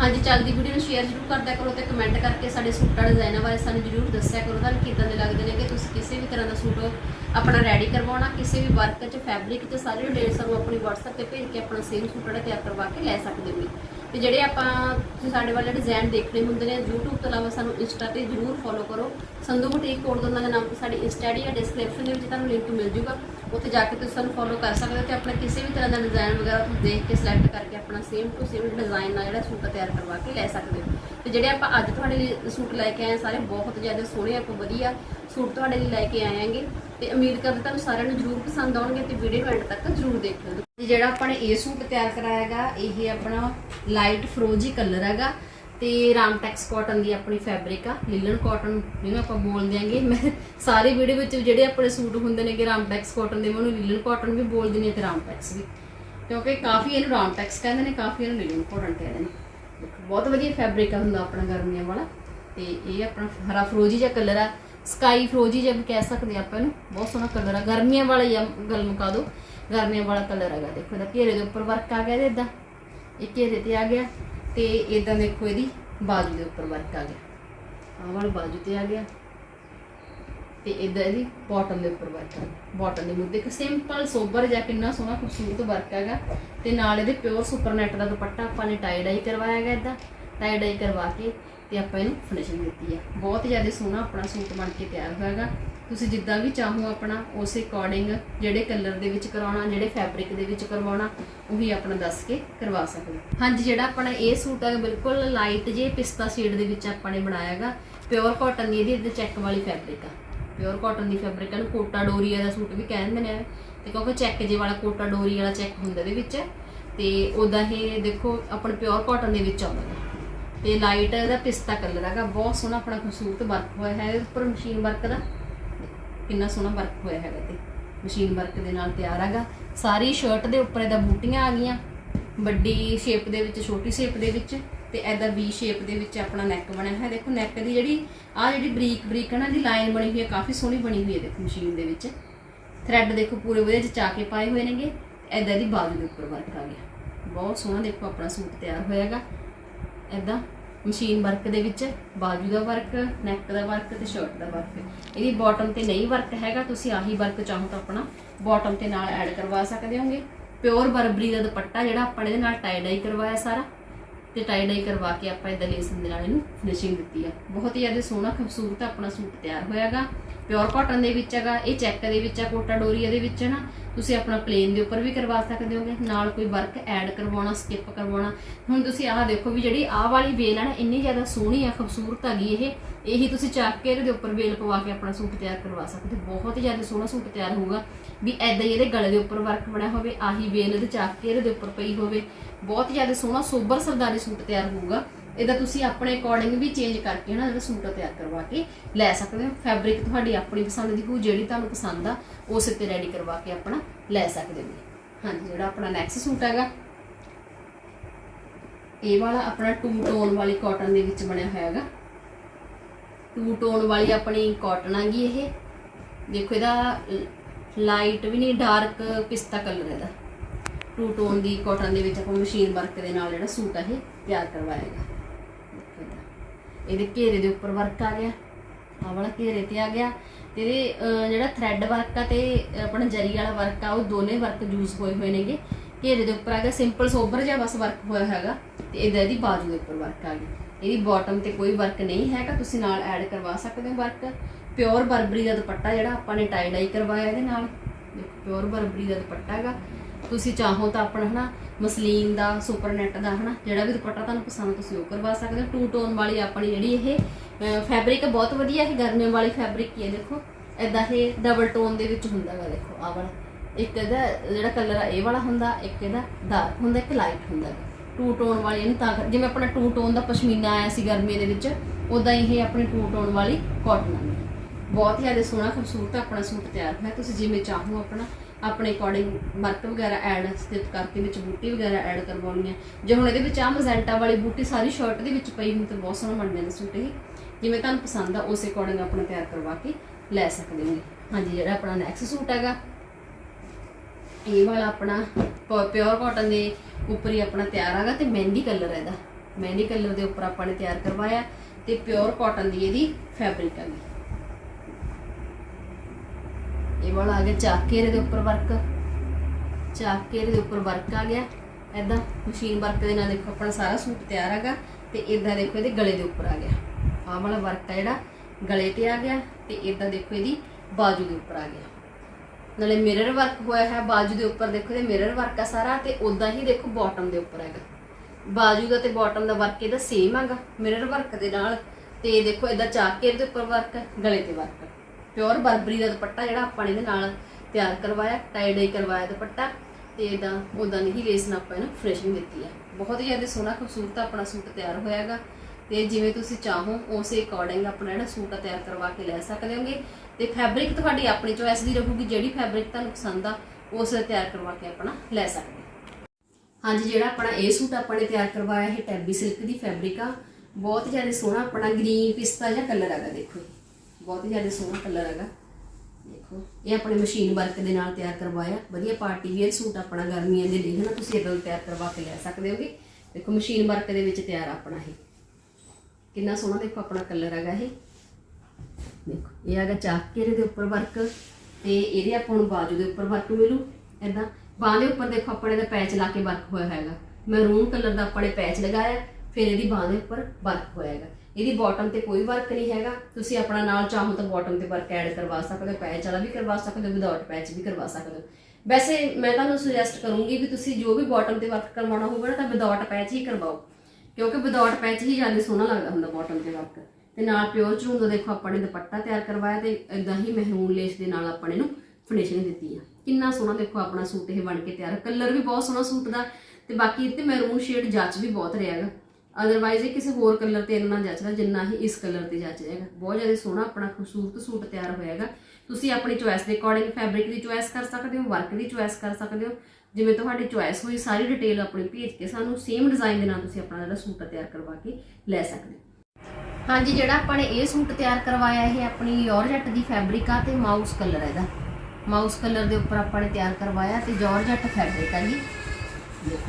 ਹਾਂਜੀ, ਚੱਲਦੀ ਵੀਡੀਓ ਨੂੰ ਸ਼ੇਅਰ ਜ਼ਰੂਰ ਕਰਦਿਆ ਕਰੋ ਤੇ ਕਮੈਂਟ ਕਰਕੇ ਸਾਡੇ ਸੂਟਾਂ ਡਿਜ਼ਾਈਨਾਂ ਬਾਰੇ ਸਾਨੂੰ ਜ਼ਰੂਰ ਦੱਸਿਆ ਕਰੋ। ਤੁਹਾਨੂੰ ਕਿੱਦਾਂ ਦੇ ਲੱਗਦੇ ਨੇ ਕਿ ਤੁਸੀਂ ਕਿਸੇ ਵੀ ਤਰ੍ਹਾਂ ਦਾ ਸੂਟ ਆਪਣਾ ਰੈਡੀ ਕਰਵਾਉਣਾ, ਕਿਸੇ ਵੀ ਵਰਕ 'ਚ ਫੈਬਰਿਕ 'ਚ, ਸਾਰੇ ਡਿਟੇਲ ਸਾਨੂੰ ਆਪਣੀ WhatsApp ਤੇ ਭੇਜ ਕੇ ਆਪਣਾ ਸੇਮ ਸੂਟ ਜਿਹੜਾ ਤਿਆਰ ਕਰਵਾ ਕੇ ਲੈ ਸਕਦੇ ਹੋ। ਤੇ ਜਿਹੜੇ ਆਪਾਂ ਤੁਸੀਂ ਸਾਡੇ ਵਾਲੇ ਡਿਜ਼ਾਈਨ ਦੇਖਣੇ ਹੁੰਦੇ ਨੇ, YouTube ਤੋਂ ਇਲਾਵਾ ਸਾਨੂੰ ਇੰਸਟਾ ਤੇ ਜ਼ਰੂਰ ਫੋਲੋ ਕਰੋ। ਸੰਧੂ ਬੁਟੀਕ ਕੋਡ ਦੋਨਾਂ ਦੇ ਨਾਮ ਸਾਡੇ ਸਾਡੀ ਇੰਸਟਾ ਆਈਡੀ ਡਿਸਕ੍ਰਿਪਸ਼ਨ ਦੇ ਵਿੱਚ ਤੁਹਾਨੂੰ ਲਿੰਕ ਮਿਲ ਜੂਗਾ। ਉੱਥੇ ਜਾ ਕੇ ਤੁਸੀਂ ਸਾਨੂੰ ਫੋਲੋ ਕਰ ਸਕਦੇ ਹੋ ਤੇ ਆਪਣਾ ਕਿਸੇ ਵੀ ਤਰ੍ਹਾਂ ਦਾ ਡਿਜ਼ਾਈਨ ਵਗੈਰਾ ਤੁਸੀਂ ਦੇਖ ਕੇ ਸਿਲੈਕਟ ਕਰਕੇ ਆਪਣਾ ਸੇਮ ਟੂ ਸੇਮ ਡਿਜ਼ਾਈਨ ਨਾਲ ਜਿਹੜਾ ਸੂਟ ਤਿਆਰ ਕਰਵਾ ਕੇ ਲੈ ਸਕਦੇ ਹੋ। ਤੇ ਜਿਹੜੇ ਆਪਾਂ ਅੱਜ ਤੁਹਾਡੇ ਲਈ ਸੂਟ ਲੈ ਕੇ ਆਏ ਹਾਂ, ਸਾਰੇ ਬਹੁਤ ਜ਼ਿਆਦਾ ਸੋਹਣੇ ਆਪਾਂ ਵਧੀਆ ਸੂਟ ਤੁਹਾਡੇ ਲਈ ਲੈ ਕੇ ਆਏ ਆਂਗੇ। ਤੇ ਉਮੀਦ ਕਰਦੇ ਤੁਹਾਨੂੰ ਸਾਰਿਆਂ ਨੂੰ ਜ਼ਰੂਰ ਪਸੰਦ ਆਉਣਗੇ ਤੇ ਵੀਡੀਓ ਨੂੰ ਐਂਡ ਤੱਕ ਜ਼ਰੂਰ ਦੇਖਿਓ। ਤੇ ਜਿਹੜਾ ਆਪਾਂ ਨੇ ਇਹ ਸੂਟ ਤਿਆਰ ਕਰਾਇਆ ਹੈਗਾ ਇਹ ਆਪਣਾ ਲਾਈਟ ਫਰੋਜੀ ਕਲਰ ਹੈਗਾ। ਤੇ ਰਾਮਟੈਕਸ ਕਾਟਨ ਦੀ ਆਪਣੀ ਫੈਬਰਿਕ ਆ ਲਿਲਨ ਕਾਟਨ ਜਿਹਨੂੰ ਆਪਾਂ ਬੋਲਦੇ ਦਿਆਂਗੇ। ਮੈਂ ਸਾਰੇ ਵੀਡੀਓ ਵਿੱਚ ਜਿਹੜੇ ਆਪਣੇ ਸੂਟ ਹੁੰਦੇ ਨੇ ਕਿ ਰਾਮਟੈਕਸ ਕਾਟਨ ਦੇ ਮੈਂ ਉਹਨੂੰ ਲਿਲਨ ਕਾਟਨ ਵੀ ਬੋਲਦੀ ਨੇ ਤੇ ਰਾਮਟੈਕਸ ਵੀ। ਕਿਉਂਕਿ ਕਾਫੀ ਇਹਨੂੰ ਰਾਮਟੈਕਸ ਕਹਿੰਦੇ ਨੇ ਕਾਫੀ ਇਹਨੂੰ ਲਿਲਨ ਕਾਟਨ ਕਹਿੰਦੇ ਨੇ। ਦੇਖੋ, ਬਹੁਤ ਵਧੀਆ ਫੈਬਰਿਕ ਆ ਹੁੰਦਾ ਆਪਣਾ ਗਰਮੀਆਂ ਵਾਲਾ। ਤੇ ਇਹ ਆਪਣਾ ਹਰਾ ਫਰੋਜੀ ਜਿਹਾ ਕਲਰ ਆ ਸਕਾਈ ਫਰੋਜੀ ਜਿਹਾ ਵੀ ਕਹਿ ਸਕਦੇ ਆਪਾਂ ਇਹਨੂੰ। ਬਹੁਤ ਸੋਹਣਾ ਕਲਰ ਆ। ਗਰਮੀਆਂ ਵਾਲਾ ਹੀ ਆ ਗੱਲ ਮੁਕਾ ਦੋ ਗਰਮੀਆਂ ਵਾਲਾ ਕਲਰ ਹੈਗਾ ਦੇਖੋ ਇਹਦਾ ਘੇਰੇ ਦੇ ਉੱਪਰ ਵਰਕ ਆ ਗਿਆ ਇਹਦੇ। ਇਹ ਘੇਰੇ ਤੇ ਆ ਗਿਆ। ਤੇ ਇਦਾਂ ਦੇਖੋ ਇਹਦੀ ਬਾਜੂ ਦੇ ਉੱਪਰ ਵਰਕ ਆ ਗਿਆ। ਆਹ ਵਾਲਾ ਬਾਜੂ ਤੇ ਆ ਗਿਆ ਤੇ ਇਦਾਂ ਇਹਦੀ ਬਾਟਮ ਦੇ ਉੱਪਰ ਵਰਕ ਆ ਗਿਆ। ਬਾਟਮ ਦੇ ਮੁੱਦੇ ਇੱਕ ਸਿੰਪਲ ਸੋਬਰ ਜਿਹਾ ਕਿੰਨਾ ਸੋਹਣਾ ਖੂਬਸੂਰਤ ਵਰਕ ਹੈਗਾ। ਤੇ ਨਾਲ ਇਹਦੇ ਪਿਓਰ ਸੁਪਰ ਨੈਟ ਦਾ ਦੁਪੱਟਾ ਆਪਾਂ ਨੇ ਟਾਈ ਡਾਈ ਕਰਵਾਇਆ ਹੈਗਾ ਇਦਾਂ ਟਾਈ ਡਾਈ ਕਰਵਾ ਕੇ ਤੇ ਆਪਾਂ ਇਹਨੂੰ ਫਿਨਿਸ਼ਿੰਗ ਦਿੱਤੀ ਆ। ਬਹੁਤ ਜ਼ਿਆਦਾ ਸੋਹਣਾ ਆਪਣਾ ਸੂਟ ਬਣ ਕੇ ਤਿਆਰ ਹੋਇਆਗਾ ਤੁਸੀਂ ਜਿੱਦਾਂ ਵੀ ਚਾਹੋ ਆਪਣਾ, ਉਸੇ ਅਕੋਰਡਿੰਗ ਜਿਹੜੇ ਕਲਰ ਦੇ ਵਿੱਚ ਕਰਾਉਣਾ, ਜਿਹੜੇ ਫੈਬਰਿਕ ਦੇ ਵਿੱਚ ਕਰਵਾਉਣਾ, ਉਹੀ ਆਪਣਾ ਦੱਸ ਕੇ ਕਰਵਾ ਸਕਦੇ ਹੋ। ਹਾਂਜੀ, ਜਿਹੜਾ ਆਪਣਾ ਇਹ ਸੂਟ ਹੈ, ਬਿਲਕੁਲ ਲਾਈਟ ਜੇ ਪਿਸਤਾ ਸ਼ੇਡ ਦੇ ਵਿੱਚ ਆਪਾਂ ਨੇ ਬਣਾਇਆ ਹੈਗਾ ਪਿਓਰ ਕਾਟਨ ਦੀ ਇਹਦੀ ਇਹਦੇ ਚੈੱਕ ਵਾਲੀ ਫੈਬਰਿਕ ਆ। ਪਿਓਰ ਕਾਟਨ ਦੀ ਫੈਬਰਿਕ ਨੂੰ ਕੋਟਾ ਡੋਰੀਆ ਦਾ ਸੂਟ ਵੀ ਕਹਿੰਦੇ ਨੇ ਤੇ ਕਿਉਂਕਿ ਚੈੱਕ ਜੇ ਵਾਲਾ ਕੋਟਾ ਡੋਰੀ ਵਾਲਾ ਚੈੱਕ ਹੁੰਦਾ ਇਹਦੇ ਵਿੱਚ, ਤੇ ਉਦਾਂ ਹੀ ਦੇਖੋ, ਆਪਣਾ ਪਿਓਰ ਕਾਟਨ ਦੇ ਵਿੱਚ ਆਉਂਦਾ। ਹੈ ਤੇ ਲਾਈਟ ਇਹਦਾ ਪਿਸਤਾ ਕਲਰ ਹੈਗਾ, ਬਹੁਤ ਸੋਹਣਾ ਆਪਣਾ ਖੂਬਸੂਰਤ ਵਰਕ ਹੋਇਆ ਹੈ ਉੱਪਰ ਮਸ਼ੀਨ ਵਰਕ ਦਾ। ਕਿੰਨਾ ਸੋਹਣਾ ਵਰਕ ਹੋਇਆ ਹੈਗਾ ਤੇ। ਮਸ਼ੀਨ ਵਰਕ ਦੇ ਨਾਲ ਤਿਆਰ ਹੈਗਾ। ਸਾਰੀ ਸ਼ਰਟ ਦੇ ਉੱਪਰ ਇਹਦਾ ਬੂਟੀਆਂ ਆ ਗਈਆਂ। ਵੱਡੀ ਸ਼ੇਪ ਦੇ ਵਿੱਚ, ਛੋਟੀ ਸ਼ੇਪ ਦੇ ਵਿੱਚ ਤੇ ਐਦਾ ਵੀ ਸ਼ੇਪ ਦੇ ਵਿੱਚ ਆਪਣਾ ਨੈਕ ਬਣਿਆ ਹੋਇਆ। ਦੇਖੋ ਨੈਕ ਦੀ ਜਿਹੜੀ ਆ ਜਿਹੜੀ ਬਰੀਕ ਬਰੀਕ ਹੈ ਨਾ ਦੀ ਲਾਈਨ ਬਣੀ ਹੋਈ ਹੈ, ਕਾਫੀ ਸੋਹਣੀ ਬਣੀ ਹੋਈ ਹੈ ਦੇਖੋ ਮਸ਼ੀਨ ਦੇ ਵਿੱਚ। ਥ੍ਰੈਡ ਦੇਖੋ ਪੂਰੇ ਵਧੀਆ ਚਾ ਕੇ ਪਾਏ ਹੋਏ ਨੇਗੇ। ਐਦਾਂ ਦੀ ਬਾਜੂ ਦੇ ਉੱਪਰ ਵਰਕ ਆ ਗਿਆ। ਬਹੁਤ ਸੋਹਣਾ ਦੇਖੋ ਆਪਣਾ ਸੂਟ ਤਿਆਰ ਹੋਇਆਗਾ ਐਦਾਂ ਮਸ਼ੀਨ ਵਰਕ ਦੇ ਵਿੱਚ ਬਾਜੂ ਦਾ ਵਰਕ ਨੈਕ ਦਾ ਵਰਕ ਤੇ ਸ਼ਰਟ ਦਾ ਵਰਕ। ਇਹਦੀ ਬਾਟਮ ਤੇ ਨਹੀਂ ਵਰਕ ਹੈਗਾ, ਤੁਸੀਂ ਆਹੀ ਵਰਕ ਚਾਹੋ ਤਾਂ ਆਪਣਾ ਬਾਟਮ ਤੇ ਨਾਲ ਐਡ ਕਰਵਾ ਸਕਦੇ ਹੋਗੇ। ਪਿਓਰ ਬਰਬਰੀ ਦਾ ਦੁਪੱਟਾ ਜਿਹੜਾ ਆਪਾਂ ਇਹਦੇ ਨਾਲ ਟਾਈ ਡਾਈ ਕਰਵਾਇਆ ਸਾਰਾ, ਤੇ ਟਾਈ ਡਾਈ ਕਰਵਾ ਕੇ ਆਪਾਂ ਇਦਾਂ ਲੇਸਨ ਦੇ ਨਾਲ ਇਹਨੂੰ ਫਿਨਿਸ਼ਿੰਗ ਦਿੱਤੀ ਆ। ਬਹੁਤ ਹੀ ਜ਼ਿਆਦਾ ਸੋਹਣਾ ਖੂਬਸੂਰਤ ਆਪਣਾ ਸੂਟ ਤਿਆਰ ਹੋਇਆਗਾ। ਪਿਓਰ ਕਾਟਨ ਦੇ ਵਿੱਚ ਹੈਗਾ, ਇਹ ਚੈੱਕ ਦੇ ਵਿੱਚ ਆ, ਕੋਟਾ ਡੋਰੀ ਇਹਦੇ ਵਿੱਚ ਹੈ ਨਾ। ਤੁਸੀਂ ਆਪਣਾ ਪਲੇਨ ਦੇ ਉੱਪਰ ਵੀ ਕਰਵਾ ਸਕਦੇ ਹੋਗੇ, ਨਾਲ ਕੋਈ ਵਰਕ ਐਡ ਕਰਵਾਉਣਾ ਸਕਿਪ ਕਰਵਾਉਣਾ। ਹੁਣ ਤੁਸੀਂ ਆਹ ਦੇਖੋ ਵੀ ਜਿਹੜੀ ਆਹ ਵਾਲੀ ਵੇਲ ਹੈ ਨਾ, ਇੰਨੀ ਜ਼ਿਆਦਾ ਸੋਹਣੀ ਆ, ਖੂਬਸੂਰਤ ਹੈਗੀ ਇਹ, ਇਹੀ ਤੁਸੀਂ ਚੱਕ ਕੇ ਇਹਦੇ ਉੱਪਰ ਵੇਲ ਪਵਾ ਕੇ ਆਪਣਾ ਸੂਟ ਤਿਆਰ ਕਰਵਾ ਸਕਦੇ ਬਹੁਤ ਜ਼ਿਆਦਾ ਸੋਹਣਾ ਸੂਟ ਤਿਆਰ ਹੋਊਗਾ। ਵੀ ਐਦਾਂ ਹੀ ਇਹਦੇ ਗਲੇ ਦੇ ਉੱਪਰ ਵਰਕ ਬਣਿਆ ਹੋਵੇ, ਆਹੀ ਵੇਲ ਇਹਦੇ ਚੱਕ ਕੇ ਇਹਦੇ ਉੱਪਰ ਪਈ ਹੋਵੇ। ਬਹੁਤ ਜ਼ਿਆਦਾ ਸੋਹਣਾ ਸੋਬਰ ਸਰਦਾਰੀ ਸੂਟ ਤਿਆਰ ਹੋਊਗਾ। ਇਹਦਾ ਤੁਸੀਂ ਆਪਣੇ ਅਕੋਰਡਿੰਗ ਵੀ ਚੇਂਜ ਕਰਕੇ ਨਾ ਜਿਹੜਾ ਸੂਟ ਆ ਤਿਆਰ ਕਰਵਾ ਕੇ ਲੈ ਸਕਦੇ ਹੋ। ਫੈਬਰਿਕ ਤੁਹਾਡੀ ਆਪਣੀ ਪਸੰਦ ਦੀ ਹੋਊ, ਜਿਹੜੀ ਤੁਹਾਨੂੰ ਪਸੰਦ ਆ, ਉਸੇ ਤੇ ਰੈਡੀ ਕਰਵਾ ਕੇ ਆਪਣਾ ਲੈ ਸਕਦੇ ਹੋ। ਹਾਂਜੀ, ਜਿਹੜਾ ਆਪਣਾ ਨੈਕਸਟ ਸੂਟ ਹੈਗਾ, ਇਹ ਵਾਲਾ ਆਪਣਾ ਟੂ ਟੋਨ ਵਾਲੀ ਕਾਟਨ ਦੇ ਵਿੱਚ ਬਣਿਆ ਹੋਇਆ ਹੈਗਾ। ਟੂ ਟੋਨ ਵਾਲੀ ਆਪਣੀ ਕਾਟਨ ਆਗੀ ਇਹ। ਦੇਖੋ, ਇਹਦਾ ਲਾਈਟ ਵੀ ਨਹੀਂ ਡਾਰਕ ਪਿਸਤਾ ਕਲਰ ਇਹਦਾ। ਟੂ ਟੋਨ ਦੀ ਕਾਟਨ ਦੇ ਵਿੱਚ ਆਪਾਂ ਮਸ਼ੀਨ ਵਰਕ ਦੇ ਨਾਲ ਜਿਹੜਾ ਸੂਟ ਆ ਇਹ ਤਿਆਰ ਕਰਵਾਇਆ ਹੈਗਾ। ਇਹਦੇ ਘੇਰੇ ਦੇ ਉੱਪਰ ਵਰਕ ਆ ਗਿਆ। ਆਹ ਵਾਲਾ ਘੇਰੇ ਤੇ ਆ ਗਿਆ। ਤੇ ਇਹਦੇ ਜਿਹੜਾ ਥ੍ਰੈਡ ਵਰਕ ਆ ਤੇ ਆਪਣਾ ਜਰੀ ਵਾਲਾ ਵਰਕ ਆ, ਉਹ ਦੋਨੇ ਵਰਕ ਯੂਜ਼ ਹੋਏ ਹੋਏ ਨੇਗੇ। ਘੇਰੇ ਦੇ ਉੱਪਰ ਆ ਗਿਆ ਸਿੰਪਲ ਸੋਬਰ ਜਿਹਾ ਬਸ ਵਰਕ ਹੋਇਆ ਹੈਗਾ। ਤੇ ਇਹਦਾ ਇਹਦੀ ਬਾਜੂ ਦੇ ਉੱਪਰ ਵਰਕ ਆ ਗਿਆ ਇਹਦੀ ਬਾਟਮ ਤੇ ਕੋਈ ਵਰਕ ਨਹੀਂ ਹੈਗਾ, ਤੁਸੀਂ ਨਾਲ ਐਡ ਕਰਵਾ ਸਕਦੇ ਹੋ ਵਰਕ ਪਿਓਰ ਬਰਬਰੀ ਦਾ ਦੁਪੱਟਾ ਜਿਹੜਾ ਆਪਾਂ ਨੇ ਟਾਈ ਡਾਈ ਕਰਵਾਇਆ ਇਹਦੇ ਨਾਲ। ਦੇਖੋ ਪਿਓਰ ਬਰਬਰੀ ਦਾ ਦੁਪੱਟਾ ਹੈਗਾ। ਤੁਸੀਂ ਚਾਹੋ ਤਾਂ ਆਪਣਾ ਹਨਾ, ਮਸਲੀਨ ਦਾ ਸੁਪਰ ਨੈਟ ਦਾ ਹਨਾ, ਜਿਹੜਾ ਵੀ ਦੁਪੱਟਾ ਤੁਹਾਨੂੰ ਪਸੰਦ ਤੁਸੀਂ ਉਹ ਕਰਵਾ ਸਕਦੇ ਹੋ। ਟੂ ਟੋਨ ਵਾਲੀ ਆਪਣੀ ਜਿਹੜੀ ਇਹ ਫੈਬਰਿਕ ਬਹੁਤ ਵਧੀਆ ਹੈ ਗਰਮੀਆਂ ਵਾਲੀ ਫੈਬਰਿਕ ਹੀ ਹੈ, ਦੇਖੋ। ਐਦਾਂ ਇਹ ਡਬਲ ਟੋਨ ਦੇ ਵਿੱਚ ਹੁੰਦਾ ਵਾ, ਦੇਖੋ, ਆਹ ਵਾਲਾ। ਇੱਕ ਇਹਦਾ ਜਿਹੜਾ ਕਲਰ ਆ, ਇਹ ਵਾਲਾ ਹੁੰਦਾ, ਇੱਕ ਇਹਦਾ ਡਾਰਕ ਹੁੰਦਾ, ਇੱਕ ਲਾਈਟ ਹੁੰਦਾ। ਟੂ ਟੋਨ ਵਾਲੀ ਇਹਨੂੰ ਤਾਂ ਕਰ- ਜਿਵੇਂ ਆਪਣਾ ਟੂ ਟੋਨ ਦਾ ਪਸ਼ਮੀਨਾ ਆਇਆ ਸੀ ਗਰਮੀ ਦੇ ਵਿੱਚ ਉਦਾਂ ਹੀ ਇਹ ਆਪਣੀ ਟੂ ਟੋਨ ਵਾਲੀ ਕਾਟਨ ਆ। ਬਹੁਤ ਹੀ ਜ਼ਿਆਦਾ ਸੋਹਣਾ, ਖੂਬਸੂਰਤ ਆਪਣਾ ਸੂਟ ਤਿਆਰ ਹੋਇਆ। ਤੁਸੀਂ ਜਿਵੇਂ ਚਾਹੋ ਆਪਣਾ ਆਪਣੇ ਅਕੋਰਡਿੰਗ ਵਰਕ ਵਗੈਰਾ ਐਡ ਸਟਿਚ ਕਰਕੇ ਵਿੱਚ ਬੂਟੀ ਵਗੈਰਾ ਐਡ ਕਰਵਾਉਣੀ ਹੈ। ਜੇ ਹੁਣ ਇਹਦੇ ਵਿੱਚ ਆ ਮਜ਼ੈਂਟਾ ਵਾਲੀ ਬੂਟੀ ਸਾਰੀ ਸ਼ਰਟ ਦੇ ਵਿੱਚ ਪਈ ਹੁੰਦੀ ਤਾਂ ਬਹੁਤ ਸੋਹਣਾ ਬਣ ਜਾਂਦਾ ਸੂਟ ਇਹ। ਜਿਵੇਂ ਤੁਹਾਨੂੰ ਪਸੰਦ ਆ, ਉਸੇ ਅਕੋਰਡਿੰਗ ਆਪਣਾ ਤਿਆਰ ਕਰਵਾ ਕੇ ਲੈ ਸਕਦੇ ਹੋ। ਹਾਂਜੀ, ਜਿਹੜਾ ਆਪਣਾ ਨੈਕਸਟ ਸੂਟ ਹੈਗਾ, ਇਹ ਵਾਲਾ ਆਪਣਾ ਪਿਓਰ ਕਾਟਨ ਦੇ ਉੱਪਰ ਹੀ ਆਪਣਾ ਤਿਆਰ ਹੈਗਾ ਤੇ ਮਹਿੰਦੀ ਕਲਰ ਇਹਦਾ। ਮਹਿੰਦੀ ਕਲਰ ਦੇ ਉੱਪਰ ਆਪਾਂ ਨੇ ਤਿਆਰ ਕਰਵਾਇਆ ਤੇ ਪਿਓਰ ਕਾਟਨ ਦੀ ਇਹਦੀ ਫੈਬਰਿਕ ਹੈਗੀ। ਇਹ ਵਾਲਾ ਆ ਗਿਆ ਚਾਕੇਰੇ ਦੇ ਉੱਪਰ ਵਰਕ ਚਾਕੇਰੇ ਦੇ ਉੱਪਰ ਵਰਕ ਆ ਗਿਆ। ਐਦਾਂ ਮਸ਼ੀਨ ਵਰਕ ਦੇ ਨਾਲ ਦੇਖੋ ਆਪਣਾ ਸਾਰਾ ਸੂਟ ਤਿਆਰ ਹੈਗਾ ਤੇ ਇਦਾਂ ਦੇਖੋ ਇਹਦੇ ਗਲੇ ਦੇ ਉੱਪਰ ਆ ਗਿਆ। ਆਹ ਵਾਲਾ ਵਰਕ ਆ ਜਿਹੜਾ, ਗਲੇ ਤੇ ਆ ਗਿਆ ਤੇ ਇਦਾਂ ਦੇਖੋ ਇਹਦੀ ਬਾਜੂ ਦੇ ਉੱਪਰ ਆ ਗਿਆ। ਨਾਲੇ ਮਿਰਰ ਵਰਕ ਹੋਇਆ ਹੈ, ਬਾਜੂ ਦੇ ਉੱਪਰ ਦੇਖੋ ਇਹ ਮਿਰਰ ਵਰਕ ਆ ਸਾਰਾ ਤੇ ਉਦਾਂ ਹੀ ਦੇਖੋ ਬਾਟਮ ਦੇ ਉੱਪਰ ਹੈਗਾ। ਬਾਜੂ ਦਾ ਤੇ ਬਾਟਮ ਦਾ ਵਰਕ ਇਹਦਾ ਸੇਮ ਹੈਗਾ ਮਿਰਰ ਵਰਕ ਦੇ ਨਾਲ ਤੇ ਦੇਖੋ ਇਹਦਾ ਚਾਕੇ ਦੇ ਉੱਪਰ ਵਰਕ ਗਲੇ ਤੇ ਵਰਕ ਪਿਓਰ ਬਰਬਰੀ ਦਾ ਦੁਪੱਟਾ ਜਿਹੜਾ ਆਪਾਂ ਨੇ ਇਹਦੇ ਨਾਲ ਤਿਆਰ ਕਰਵਾਇਆ ਟਾਈ ਡਾਈ ਕਰਵਾਇਆ ਦੁਪੱਟਾ ਤੇ ਇਦਾਂ ਉਦਾਂ ਨਹੀਂ ਲੇਸ ਨਾਲ ਆਪਾਂ ਇਹਨੂੰ ਫਿਨਿਸ਼ਿੰਗ ਦਿੱਤੀ ਹੈ ਬਹੁਤ ਹੀ ਜ਼ਿਆਦਾ ਸੋਹਣਾ ਖੂਬਸੂਰਤ ਆਪਣਾ ਸੂਟ ਤਿਆਰ ਹੋਇਆਗਾ ਤੇ ਜਿਵੇਂ ਤੁਸੀਂ ਚਾਹੋ, ਉਸੇ ਅਕੋਰਡਿੰਗ ਆਪਣਾ ਜਿਹੜਾ ਸੂਟ ਆ ਤਿਆਰ ਕਰਵਾ ਕੇ ਲੈ ਸਕਦੇ ਹੋਗੇ ਤੇ ਫੈਬਰਿਕ ਤੁਹਾਡੀ ਆਪਣੀ ਚੋਇਸ ਦੀ ਰਹੂਗੀ, ਜਿਹੜੀ ਫੈਬਰਿਕ ਤੁਹਾਨੂੰ ਪਸੰਦ ਆ, ਉਸ ਤਿਆਰ ਕਰਵਾ ਕੇ ਆਪਣਾ ਲੈ ਸਕਦੇ ਹਾਂਜੀ, ਜਿਹੜਾ ਆਪਣਾ ਇਹ ਸੂਟ ਆਪਾਂ ਨੇ ਤਿਆਰ ਕਰਵਾਇਆ, ਇਹ ਟੈਬੀ ਸਿਲਕ ਦੀ ਫੈਬਰਿਕ ਆ। ਬਹੁਤ ਜ਼ਿਆਦਾ ਸੋਹਣਾ ਆਪਣਾ ਗ੍ਰੀਨ ਪਿਸਤਾ ਜਿਹਾ ਕਲਰ ਹੈਗਾ ਦੇਖੋ। ਬਹੁਤ ਹੀ ਜ਼ਿਆਦਾ ਸੋਹਣਾ ਕਲਰ ਹੈਗਾ। ਦੇਖੋ, ਇਹ ਆਪਣੇ ਮਸ਼ੀਨ ਵਰਕ ਦੇ ਨਾਲ ਤਿਆਰ ਕਰਵਾਇਆ। ਵਧੀਆ ਪਾਰਟੀ ਵੇਅਰ ਸੂਟ ਆਪਣਾ ਗਰਮੀਆਂ ਦੇ ਲਈ, ਹਨਾ? ਤੁਸੀਂ ਇਦਾਂ ਤਿਆਰ ਕਰਵਾ ਕੇ ਲੈ ਸਕਦੇ ਹੋਗੇ। ਦੇਖੋ ਮਸ਼ੀਨ ਵਰਕ ਦੇ ਵਿੱਚ ਤਿਆਰ ਆਪਣਾ ਇਹ। ਕਿੰਨਾ ਸੋਹਣਾ ਦੇਖੋ ਆਪਣਾ ਕਲਰ ਹੈਗਾ ਇਹ। ਦੇਖੋ, ਇਹ ਹੈਗਾ ਚਾਕੇਰੇ ਦੇ ਉੱਪਰ ਵਰਕ ਤੇ ਇਹਦੇ ਆਪਾਂ ਨੂੰ ਬਾਜੂ ਦੇ ਉੱਪਰ ਵਰਕ ਮਿਲੂ ਐਦਾਂ ਬਾਹ ਦੇ ਉੱਪਰ ਦੇਖੋ ਆਪਣੇ ਦਾ ਪੈਚ ਲਾ ਕੇ ਵਰਕ ਹੋਇਆ ਹੈਗਾ। ਮੈਰੂਨ ਕਲਰ ਦਾ ਆਪਾਂ ਨੇ ਪੈਚ ਲਗਾਇਆ। ਫਿਰ ਇਹਦੀ ਬਾਹ ਦੇ ਉੱਪਰ ਵਰਕ ਹੋਇਆ ਹੈਗਾ ਇਹਦੀ ਬਾਟਮ ਤੇ ਕੋਈ ਵਰਕ ਨਹੀਂ ਹੈਗਾ। ਤੁਸੀਂ ਆਪਣਾ ਨਾਲ ਚਾਹੋ ਤਾਂ ਬਾਟਮ ਤੇ ਵਰਕ ਐਡ ਕਰਵਾ ਸਕਦੇ ਹੋ ਪੈਚ ਵਾਲਾ ਵੀ ਕਰਵਾ ਸਕਦੇ ਹੋ ਵਿਦਆਊਟ ਪੈਚ ਵੀ ਕਰਵਾ ਸਕਦੇ ਹੋ। ਵੈਸੇ ਮੈਂ ਤੁਹਾਨੂੰ ਸੁਜੈਸਟ ਕਰੂੰਗੀ ਵੀ ਤੁਸੀਂ ਜੋ ਵੀ ਬਾਟਮ ਤੇ ਵਰਕ ਕਰਵਾਉਣਾ ਹੋਵੇ ਨਾ ਤਾਂ ਵਿਦਆਊਟ ਪੈਚ ਹੀ ਕਰਵਾਓ। ਕਿਉਂਕਿ ਵਿਦਆਊਟ ਪੈਚ ਹੀ ਜ਼ਿਆਦਾ ਸੋਹਣਾ ਲੱਗਦਾ ਹੁੰਦਾ ਬਾਟਮ ਤੇ ਵਰਕ ਤੇ ਨਾਲ ਪਿਓਰ ਚੂਨ ਦਾ ਦੇਖੋ ਆਪਾਂ ਨੇ ਦੁਪੱਟਾ ਤਿਆਰ ਕਰਵਾਇਆ ਤੇ ਇਦਾਂ ਹੀ ਮਹਿਰੂਨ ਲੇਸ ਦੇ ਨਾਲ ਆਪਾਂ ਨੇ ਇਹਨੂੰ ਫਿਨਿਸ਼ਿੰਗ ਦਿੱਤੀ ਆ। ਕਿੰਨਾ ਸੋਹਣਾ ਦੇਖੋ ਆਪਣਾ ਸੂਟ ਇਹ ਬਣ ਕੇ ਤਿਆਰ। ਕਲਰ ਵੀ ਬਹੁਤ ਸੋਹਣਾ ਸੂਟ ਦਾ ਤੇ ਬਾਕੀ ਇਹ ਤੇ ਮਹਿਰੂਨ ਸ਼ੇਡ ਜੱਚ ਵੀ ਬਹੁਤ ਰਿਹਾ ਹੈਗਾ। ਅਦਰਵਾਈਜ਼ ਇਹ ਕਿਸੇ ਹੋਰ ਕਲਰ ਤੇ ਇੰਨਾ ਜੱਚਦਾ ਜਿੰਨਾ ਹੀ ਇਸ ਕਲਰ ਤੇ ਜੱਚ ਜਾਏਗਾ। ਬਹੁਤ ਜ਼ਿਆਦਾ ਸੋਹਣਾ ਆਪਣਾ ਖੂਬਸੂਰਤ ਸੂਟ ਤਿਆਰ ਹੋਇਆਗਾ ਤੁਸੀਂ ਆਪਣੀ ਚੁਆਇਸ ਦੇ ਅਕੋਰਡਿੰਗ ਫੈਬਰਿਕ ਦੀ ਚੁਆਇਸ ਕਰ ਸਕਦੇ ਹੋ ਵਰਕ ਦੀ ਚੁਆਇਸ ਕਰ ਸਕਦੇ ਹੋ। ਜਿਵੇਂ ਤੁਹਾਡੀ ਚੁਆਇਸ ਹੋਈ, ਸਾਰੀ ਡਿਟੇਲ ਆਪਣੀ ਭੇਜ ਕੇ ਸਾਨੂੰ ਸੇਮ ਡਿਜ਼ਾਈਨ ਦੇ ਨਾਲ ਤੁਸੀਂ ਆਪਣਾ ਜਿਹੜਾ ਸੂਟ ਤਿਆਰ ਕਰਵਾ ਕੇ ਲੈ ਸਕਦੇ ਹੋ। ਹਾਂਜੀ, ਜਿਹੜਾ ਆਪਾਂ ਨੇ ਇਹ ਸੂਟ ਤਿਆਰ ਕਰਵਾਇਆ, ਇਹ ਆਪਣੀ ਜੌਰਜੱਟ ਦੀ ਫੈਬਰਿਕ ਆ ਤੇ ਮਾਊਸ ਕਲਰ ਇਹਦਾ। ਮਾਊਸ ਕਲਰ ਦੇ ਉੱਪਰ ਆਪਾਂ ਨੇ ਤਿਆਰ ਕਰਵਾਇਆ ਤੇ ਜੌਰਜੱਟ ਫੈਬਰਿਕ ਆ ਜੀ।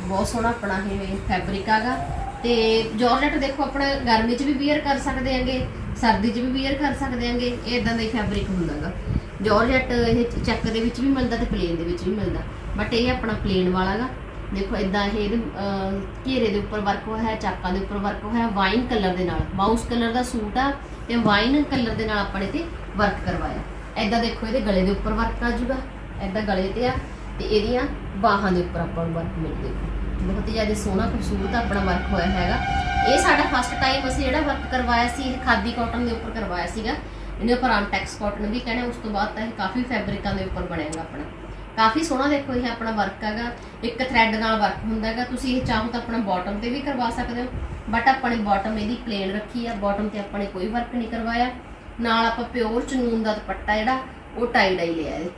ਬਹੁਤ ਸੋਹਣਾ ਆਪਣਾ ਇਹ ਫੈਬਰਿਕ ਆਗਾ ਤੇ ਜੌਰਜੱਟ ਦੇਖੋ ਆਪਣਾ ਗਰਮੀ 'ਚ ਵੀ ਵੀਅਰ ਕਰ ਸਕਦੇ ਆਂਗੇ ਸਰਦੀ 'ਚ ਵੀ ਵੀਅਰ ਕਰ ਸਕਦੇ ਆਂਗੇ ਇਹ ਇਦਾਂ ਦਾ ਹੀ ਫੈਬਰਿਕ ਹੁੰਦਾਗਾ। ਜੌਰਜੱਟ ਇਹ ਚੱਕ ਦੇ ਵਿੱਚ ਵੀ ਮਿਲਦਾ ਤੇ ਪਲੇਨ ਦੇ ਵਿੱਚ ਵੀ ਮਿਲਦਾ। ਬਟ ਇਹ ਆਪਣਾ ਪਲੇਨ ਵਾਲਾਗਾ। ਦੇਖੋ ਇਦਾਂ ਇਹ ਇਹਦੇ, ਘੇਰੇ ਦੇ ਉੱਪਰ ਵਰਕ ਹੋਇਆ ਹੈ ਚਾਕਾਂ ਦੇ ਉੱਪਰ ਵਰਕ ਹੋਇਆ ਹੈ ਵਾਈਨ ਕਲਰ ਦੇ ਨਾਲ। ਮਾਊਸ ਕਲਰ ਦਾ ਸੂਟ ਆ ਤੇ ਵਾਈਨ ਕਲਰ ਦੇ ਨਾਲ ਆਪਾਂ ਨੇ ਤੇ ਵਰਕ ਕਰਵਾਇਆ। ਇਦਾਂ ਦੇਖੋ ਇਹਦੇ ਗਲੇ ਦੇ ਉੱਪਰ ਵਰਕ ਆ ਜੂਗਾ। ਇਦਾਂ ਗਲੇ ਤੇ ਆ ਤੇ ਇਹਦੀਆਂ ਬਾਹਾਂ ਦੇ ਉੱਪਰ ਆਪਾਂ ਨੂੰ ਵਰਕ ਮਿਲ ਜਾਏਗਾ ਬਹੁਤ ਹੀ ਜ਼ਿਆਦਾ ਸੋਹਣਾ, ਖੂਬਸੂਰਤ ਆਪਣਾ ਵਰਕ ਹੋਇਆ ਹੈਗਾ। ਇਹ ਸਾਡਾ ਫਸਟ ਟਾਈਮ ਅਸੀਂ ਜਿਹੜਾ ਵਰਕ ਕਰਵਾਇਆ ਸੀ, ਇਹ ਖਾਦੀ ਕਾਟਨ ਦੇ ਉੱਪਰ ਕਰਵਾਇਆ ਸੀਗਾ। ਇਹਨੇ ਉੱਪਰ ਆਮਟੈਕਸ ਕਾਟਨ ਵੀ ਕਹਿੰਦੇ, ਉਸ ਤੋਂ ਬਾਅਦ ਤਾਂ ਇਹ ਕਾਫੀ ਫੈਬਰਿਕਾਂ ਦੇ ਉੱਪਰ ਬਣੇਗਾ ਆਪਣਾ। ਕਾਫੀ ਸੋਹਣਾ ਦੇਖੋ ਇਹ ਆਪਣਾ ਵਰਕ ਹੈਗਾ। ਇੱਕ ਥ੍ਰੈਡ ਨਾਲ ਵਰਕ ਹੁੰਦਾ ਹੈਗਾ। ਤੁਸੀਂ ਇਹ ਚਾਹੋ ਤਾਂ ਆਪਣਾ ਬਾਟਮ ਤੇ ਵੀ ਕਰਵਾ ਸਕਦੇ ਹੋ। ਬਟ ਆਪਾਂ ਨੇ ਬਾਟਮ ਇਹਦੀ ਪਲੇਨ ਰੱਖੀ ਆ। ਬਾਟਮ ਤੇ ਆਪਾਂ ਨੇ ਕੋਈ ਵਰਕ ਨਹੀਂ ਕਰਵਾਇਆ। ਨਾਲ ਆਪਾਂ ਪਿਓਰ ਚਨੂਨ ਦਾ ਦੁਪੱਟਾ ਜਿਹੜਾ, ਉਹ ਟਾਈ ਡਾਈ ਲਿਆ ਇਹਦੇ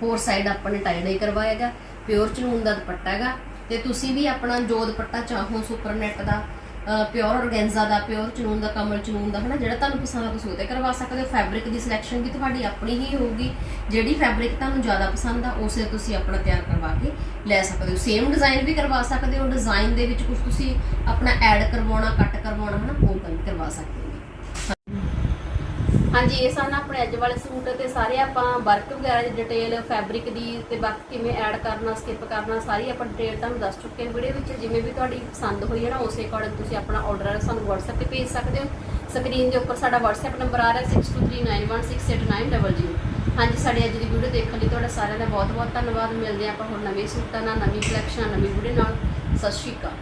ਫੋਰ ਸਾਈਡ ਆਪਾਂ ਨੇ ਟਾਈ ਡਾਈ ਕਰਵਾਇਆ ਹੈਗਾ। ਪਿਓਰ ਚਨੂਨ ਦਾ ਦੁਪੱਟਾ ਹੈਗਾ। ਤੇ ਤੁਸੀਂ ਵੀ ਆਪਣਾ ਜੋ ਪੱਟਾ ਚਾਹੋ ਸੁਪਰ ਨੈਟ ਦਾ ਪਿਓਰ ਔਰਗੈਂਜ਼ਾ ਦਾ ਪਿਓਰ ਚਨੂਨ ਦਾ, ਕਮਲ ਚਨੂਨ ਦਾ, ਹਨਾ, ਜਿਹੜਾ ਤੁਹਾਨੂੰ ਪਸੰਦ ਆ ਤੁਸੀਂ ਉਹ ਤੇ ਕਰਵਾ ਸਕਦੇ ਹੋ। ਫੈਬਰਿਕ ਦੀ ਸਿਲੈਕਸ਼ਨ ਵੀ ਤੁਹਾਡੀ ਆਪਣੀ ਹੀ ਹੋਊਗੀ। ਜਿਹੜੀ ਫੈਬਰਿਕ ਤੁਹਾਨੂੰ ਜ਼ਿਆਦਾ ਪਸੰਦ ਆ, ਉਸੇ ਤੁਸੀਂ ਆਪਣਾ ਤਿਆਰ ਕਰਵਾ ਕੇ ਲੈ ਸਕਦੇ ਹੋ। ਸੇਮ ਡਿਜ਼ਾਈਨ ਵੀ ਕਰਵਾ ਸਕਦੇ ਹੋ। ਡਿਜ਼ਾਈਨ ਦੇ ਵਿੱਚ ਕੁਝ ਤੁਸੀਂ ਆਪਣਾ ਐਡ ਕਰਵਾਉਣਾ ਕੱਟ ਕਰਵਾਉਣਾ, ਹਨਾ, ਉਹ ਵੀ ਕਰਵਾ ਸਕਦੇ ਹੋ। ਹਾਂਜੀ, ਇਹ ਸਨ ਆਪਣੇ ਅੱਜ ਵਾਲੇ ਸੂਟ ਤੇ ਸਾਰੇ ਆਪਾਂ ਵਰਕ ਵਗੈਰਾ ਦੀ ਡਿਟੇਲ ਫੈਬਰਿਕ ਦੀ ਤੇ ਬਾਕੀ ਕਿਵੇਂ ਐਡ ਕਰਨਾ ਸਕਿਪ ਕਰਨਾ, ਸਾਰੀ ਆਪਾਂ ਡਿਟੇਲ ਤੁਹਾਨੂੰ ਦੱਸ ਚੁੱਕੇ ਹਾਂ। ਵੀਡੀਓ ਵਿੱਚ ਜਿਵੇਂ ਵੀ ਤੁਹਾਡੀ ਪਸੰਦ ਹੋਈ ਹੈ ਨਾ, ਉਸੇ ਅਕੋਰਡਿੰਗ ਤੁਸੀਂ ਆਪਣਾ ਆਰਡਰ ਸਾਨੂੰ WhatsApp ਤੇ ਭੇਜ ਸਕਦੇ ਹੋ। ਸਕਰੀਨ ਦੇ ਉੱਪਰ ਸਾਡਾ WhatsApp ਨੰਬਰ ਆ ਰਿਹਾ 6239168900 ਹਾਂਜੀ, ਸਾਡੀ ਅੱਜ ਦੀ ਵੀਡੀਓ ਦੇਖਣ ਲਈ ਤੁਹਾਡਾ ਸਾਰਿਆਂ ਦਾ ਬਹੁਤ ਬਹੁਤ ਧੰਨਵਾਦ। ਮਿਲਦੇ ਹਾਂ ਆਪਾਂ ਹੋਰ ਨਵੇਂ ਸੂਟਾਂ ਨਾਲ, ਨਵੀਂ ਕਲੈਕਸ਼ਨ ਨਵੀਂ ਵੀਡੀਓ ਨਾਲ। ਸਤਿ ਸ਼੍ਰੀ ਅਕਾਲ।